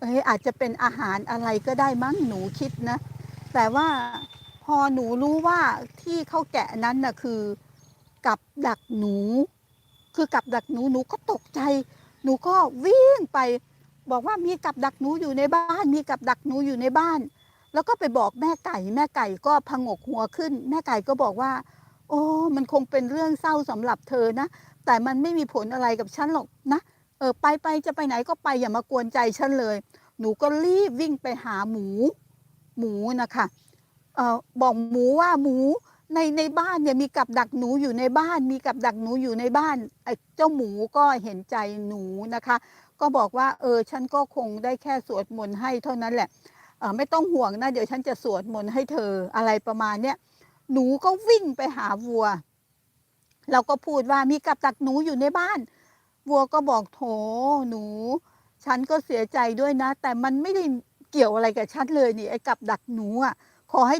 เอ้ยอาจจะเป็นอาหารอะไรก็ได้มั้งหนูคิดนะ แต่ว่าพอหนูรู้ว่าที่เขาแกะนั้นน่ะคือกับดักหนู คือกับดักหนูหนูก็ตกใจ หนูก็วิ่งไป บอกว่ามีกับดักหนูอยู่ในบ้าน มีกับดักหนูอยู่ในบ้าน แล้วก็ไปบอกแม่ไก่ แม่ไก่ก็พงกหัวขึ้น แม่ไก่ก็บอกว่า โอ้มันคงเป็นเรื่องเศร้าสำหรับเธอนะแต่มันไม่มีผลอะไรกับฉันหรอกนะ เออไปไปจะไปไหนก็ไปอย่ามากวนใจฉันเลย หนูก็รีบวิ่งไปหาหมู หมูนะคะเออบอกหมูว่าหมูในในบ้านเนี่ยมีกับดักหนูอยู่ในบ้าน มีกับดักหนูอยู่ในบ้านไอ้เจ้าหมูก็เห็นใจหนูนะคะ ก็บอกว่าเออฉันก็คงได้แค่สวดมนต์ให้เท่านั้นแหละเออไม่ต้องห่วงนะเดี๋ยวฉันจะสวดมนต์ให้เธออะไรประมาณเนี้ยหนูก็วิ่งไปหาวัว เราก็พูดว่ามีกับดักหนูอยู่ในบ้าน วัวก็บอกโถหนู ฉันก็เสียใจด้วยนะ แต่มันไม่ได้เกี่ยวอะไรกับฉันเลยนี่ไอ้กับดักหนูอะขอให้